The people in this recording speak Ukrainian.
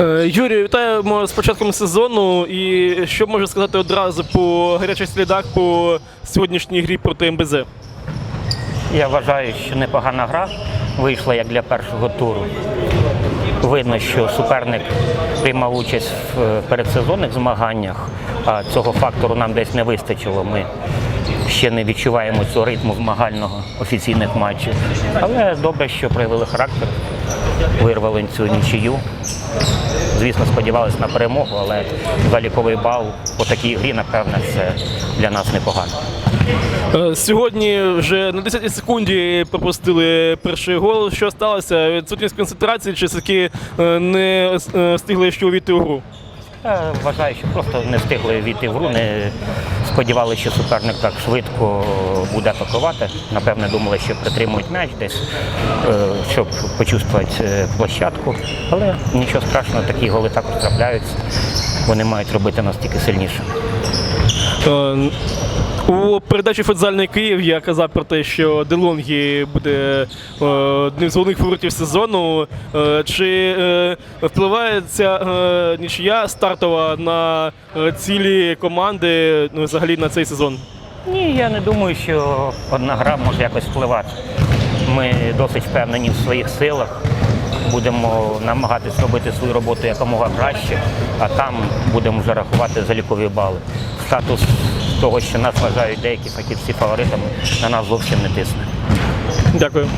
Е, Юрій, вітаємо з початком сезону. І що можна сказати одразу по гарячих слідах по сьогоднішній грі проти МБЗ? Я вважаю, що непогана гра вийшла як для першого туру. Видно, що суперник приймав участь в передсезонних змаганнях, а цього фактору нам десь не вистачило. Ми ще не відчуваємо цього ритму змагального офіційних матчів. Але добре, що проявили характер, вирвали цю нічию. Звісно, сподівалися на перемогу, але заліковий бал по такій грі, напевне, це для нас непогано. Е, Сьогодні вже на 10 секунді пропустили перший гол. Що сталося? Відсутність концентрації чи все-таки е, не е, встигли ще увійти у гру? Я вважаю, що просто не встигли війти в гру, не сподівалися, що суперник так швидко буде атакувати. Напевне, думали, що притримують м'яч десь, е, щоб почувствувати е, площадку. Але нічого страшного, такі голи також трапляються. Вони мають робити нас тільки сильніше. У передачі «Футзальний Київ я казав про те, що Делонгі буде е, одним з головних фаворитів сезону. Е, Чи е, впливає ця нічия стартова на цілі команди ну, взагалі на цей сезон? Ні, я не думаю, що одна гра може якось впливати. Ми досить впевнені в своїх силах. Будемо намагатися робити свою роботу якомога краще, а там будемо вже рахувати залікові бали. Статус того, що нас вважають деякі фахівці фаворитами, на нас зовсім не тисне. Дякую.